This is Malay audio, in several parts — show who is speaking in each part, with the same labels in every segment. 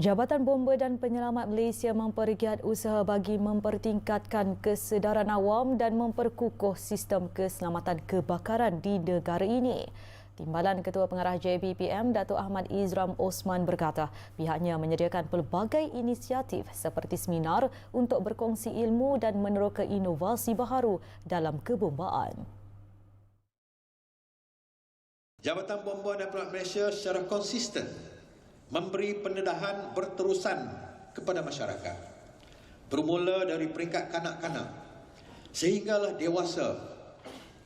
Speaker 1: Jabatan Bomba dan Penyelamat Malaysia mempergiat usaha bagi mempertingkatkan kesedaran awam dan memperkukuh sistem keselamatan kebakaran di negara ini. Timbalan Ketua Pengarah JBPM Datuk Ahmad Izram Osman berkata pihaknya menyediakan pelbagai inisiatif seperti seminar untuk berkongsi ilmu dan meneroka inovasi baharu dalam kebombaan.
Speaker 2: Jabatan Bomba dan Pelat Malaysia secara konsisten memberi pendedahan berterusan kepada masyarakat. Bermula dari peringkat kanak-kanak sehinggalah dewasa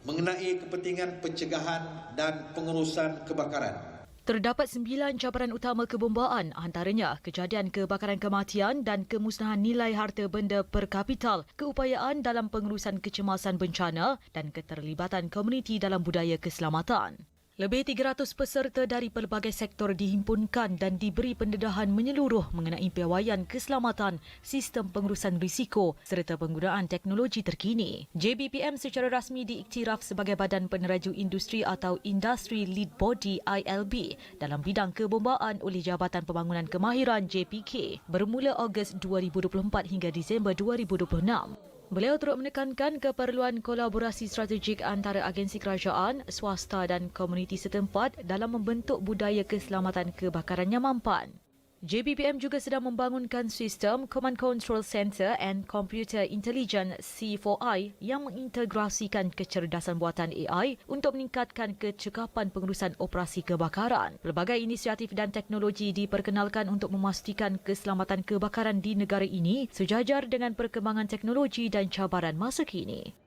Speaker 2: mengenai kepentingan pencegahan dan pengurusan kebakaran.
Speaker 1: Terdapat sembilan cabaran utama kebombaan antaranya kejadian kebakaran kematian dan kemusnahan nilai harta benda per kapital, keupayaan dalam pengurusan kecemasan bencana dan keterlibatan komuniti dalam budaya keselamatan. Lebih 300 peserta dari pelbagai sektor dihimpunkan dan diberi pendedahan menyeluruh mengenai piawaian keselamatan, sistem pengurusan risiko serta penggunaan teknologi terkini. JBPM secara rasmi diiktiraf sebagai Badan Peneraju Industri atau Industry Lead Body ILB dalam bidang kebombaan oleh Jabatan Pembangunan Kemahiran JPK bermula Ogos 2024 hingga Disember 2026. Beliau turut menekankan keperluan kolaborasi strategik antara agensi kerajaan, swasta dan komuniti setempat dalam membentuk budaya keselamatan kebakaran yang mampan. JBPM juga sedang membangunkan sistem Command Control Center and Computer Intelligence C4I yang mengintegrasikan kecerdasan buatan AI untuk meningkatkan kecekapan pengurusan operasi kebakaran. Pelbagai inisiatif dan teknologi diperkenalkan untuk memastikan keselamatan kebakaran di negara ini sejajar dengan perkembangan teknologi dan cabaran masa kini.